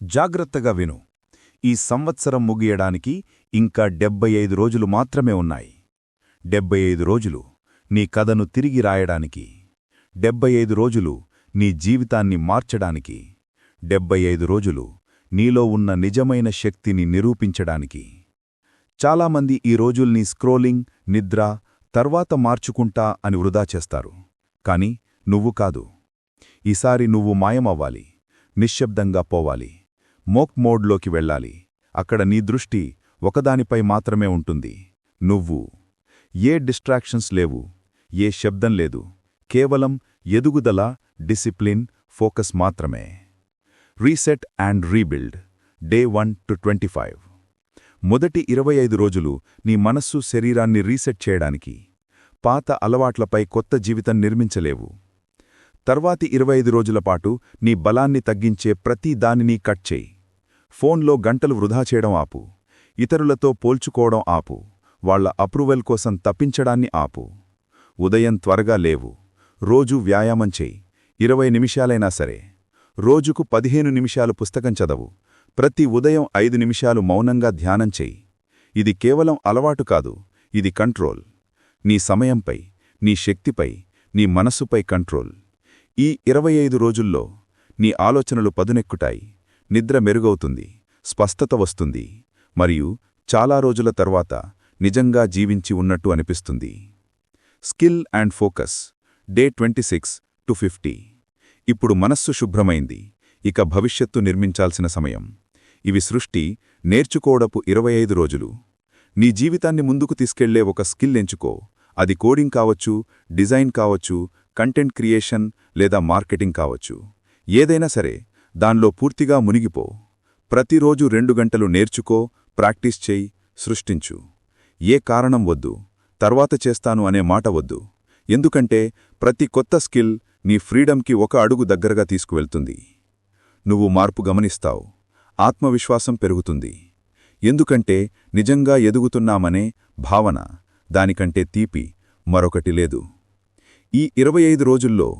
జాగ్రత్తగా విను. ఈ సంవత్సరం ముగియడానికి ఇంకా డెబ్బై ఐదు రోజులు మాత్రమే ఉన్నాయి. డెబ్బై ఐదు రోజులు నీ కథను తిరిగి రాయడానికి. డెబ్బై ఐదు రోజులు నీ జీవితాన్ని మార్చడానికి. డెబ్బై ఐదు రోజులు నీలో ఉన్న నిజమైన శక్తిని నిరూపించడానికి. చాలామంది ఈ రోజుల్ని స్క్రోలింగ్ నిద్ర తర్వాత మార్చుకుంటా అని వృధా చేస్తారు. కాని నువ్వు కాదు. ఈసారి నువ్వు మాయమవ్వాలి. నిశ్శబ్దంగా పోవాలి. మోక్ మోడ్లోకి వెళ్ళాలి. అక్కడ నీ దృష్టి ఒకదానిపై మాత్రమే ఉంటుంది. నువ్వు. ఏ డిస్ట్రాక్షన్స్ లేవు. ఏ శబ్దం లేదు. కేవలం ఎదుగుదల డిసిప్లిన్ ఫోకస్ మాత్రమే. Reset and rebuild. Day one to twenty five. మొదటి ఇరవై ఐదు రోజులు నీ మనస్సు శరీరాన్ని రీసెట్ చేయడానికి. పాత అలవాట్లపై కొత్త జీవితం నిర్మించలేవు. తర్వాతి ఇరవై ఐదు రోజుల పాటు నీ బలాన్ని తగ్గించే ప్రతి దానిని కట్ చేయి. ఫోన్లో గంటలు వృధా చేయడం ఆపు. ఇతరులతో పోల్చుకోవడం ఆపు. వాళ్ళ అప్రూవల్ కోసం తప్పించడాన్ని ఆపు. ఉదయం త్వరగా లేవు. రోజు వ్యాయామం చేయి. ఇరవై నిమిషాలైనా సరే. రోజుకు పదిహేను నిమిషాలు పుస్తకం చదవు. ప్రతి ఉదయం ఐదు నిమిషాలు మౌనంగా ధ్యానం చెయ్యి ఇది కేవలం అలవాటు కాదు. ఇది కంట్రోల్. నీ సమయంపై నీ శక్తిపై నీ మనస్సుపై కంట్రోల్. ఈ ఇరవై ఐదు రోజుల్లో నీ ఆలోచనలు పదునెక్కుటాయి నిద్ర మెరుగవుతుంది స్పష్టత వస్తుంది మరియు చాలా రోజుల తర్వాత నిజంగా జీవించి ఉన్నట్టు అనిపిస్తుంది. Skill and focus day twenty six to fifty. ఇప్పుడు మనస్సు శుభ్రమైంది ఇక భవిష్యత్తు నిర్మించాల్సిన సమయం. ఇవి సృష్టి నేర్చుకోవడపు ఇరవై ఐదు రోజులు. నీ జీవితాన్ని ముందుకు తీసుకెళ్ళే ఒక స్కిల్ ఎంచుకో. అది కోడింగ్ కావచ్చు డిజైన్ కావచ్చు కంటెంట్ క్రియేషన్ లేదా మార్కెటింగ్ కావచ్చు. ఏదైనా సరే దానిలో పూర్తిగా మునిగిపో. ప్రతిరోజు రెండు గంటలు నేర్చుకో ప్రాక్టీస్ చేయి సృష్టించు. ఏ కారణం వద్దు. తర్వాత చేస్తాను అనే మాట వద్దు. ఎందుకంటే ప్రతి కొత్త స్కిల్ నీ ఫ్రీడంకి ఒక అడుగు దగ్గరగా తీసుకువెళ్తుంది. నువ్వు మార్పు గమనిస్తావు. ఆత్మవిశ్వాసం పెరుగుతుంది. ఎందుకంటే నిజంగా ఎదుగుతున్నామనే భావన దానికంటే తీపి మరొకటి లేదు. ఈ ఇరవై ఐదు రోజుల్లో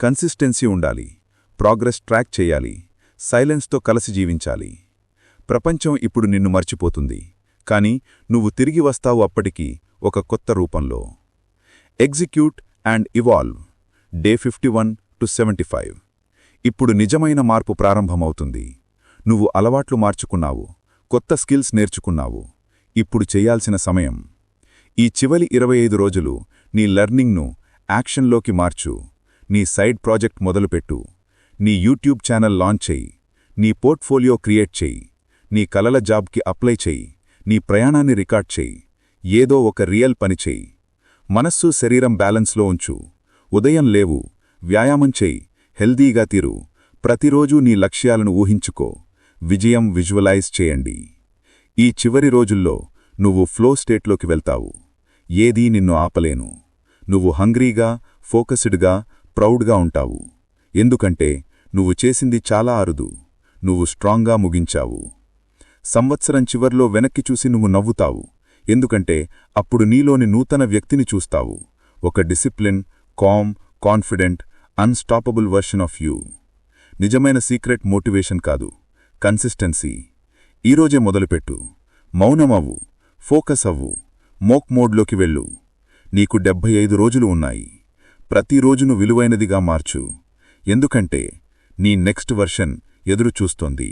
కన్సిస్టెన్సీ ఉండాలి. ప్రోగ్రెస్ ట్రాక్ చేయాలి. సైలెన్స్తో కలిసి జీవించాలి. ప్రపంచం ఇప్పుడు నిన్ను మర్చిపోతుంది. కాని నువ్వు తిరిగి వస్తావు అప్పటికి ఒక కొత్త రూపంలో. Execute and evolve. Day fifty one to seventy five. ఇప్పుడు నిజమైన మార్పు ప్రారంభమవుతుంది. నువ్వు అలవాట్లు మార్చుకున్నావు. కొత్త స్కిల్స్ నేర్చుకున్నావు. ఇప్పుడు చెయ్యాల్సిన సమయం. ఈ చివలి ఇరవై ఐదు రోజులు నీ లెర్నింగ్ను యాక్షన్లోకి మార్చు. నీ సైడ్ ప్రాజెక్ట్ మొదలుపెట్టు. నీ యూట్యూబ్ ఛానల్ లాంచ్ చెయ్యి నీ పోర్ట్ఫోలియో క్రియేట్ చెయ్యి నీ కలల జాబ్కి అప్లై చెయ్యి నీ ప్రయాణాన్ని రికార్డ్ చెయ్యి ఏదో ఒక రియల్ పని చెయ్యి మనస్సు శరీరం బ్యాలెన్స్లో ఉంచు. ఉదయం లేవు. వ్యాయామం చెయ్యి హెల్దీగా తీరు. ప్రతిరోజూ నీ లక్ష్యాలను ఊహించుకో. విజయం విజువలైజ్ చేయండి. ఈ చివరి రోజుల్లో నువ్వు ఫ్లో స్టేట్లోకి వెళ్తావు. ఏదీ నిన్ను ఆపలేను. నువ్వు హంగ్రీగా ఫోకస్డ్గా ప్రౌడ్గా ఉంటావు. ఎందుకంటే నువ్వు చేసింది చాలా అరుదు. నువ్వు స్ట్రాంగ్గా ముగించావు. సంవత్సరం చివర్లో వెనక్కి చూసి నువ్వు నవ్వుతావు. ఎందుకంటే అప్పుడు నీలోని నూతన వ్యక్తిని చూస్తావు. ఒక discipline calm confident unstoppable version of you. నిజమైన సీక్రెట్ మోటివేషన్ కాదు. కన్సిస్టెన్సీ. ఈరోజే మొదలుపెట్టు. మౌనమవ్వు. ఫోకస్ అవ్వు. మోక్ మోడ్లోకి వెళ్ళు. నీకు డెబ్భై ఐదు రోజులు ఉన్నాయి. ప్రతిరోజును విలువైనదిగా మార్చు. ఎందుకంటే నీ నెక్స్ట్ వర్షన్ ఎదురుచూస్తోంది.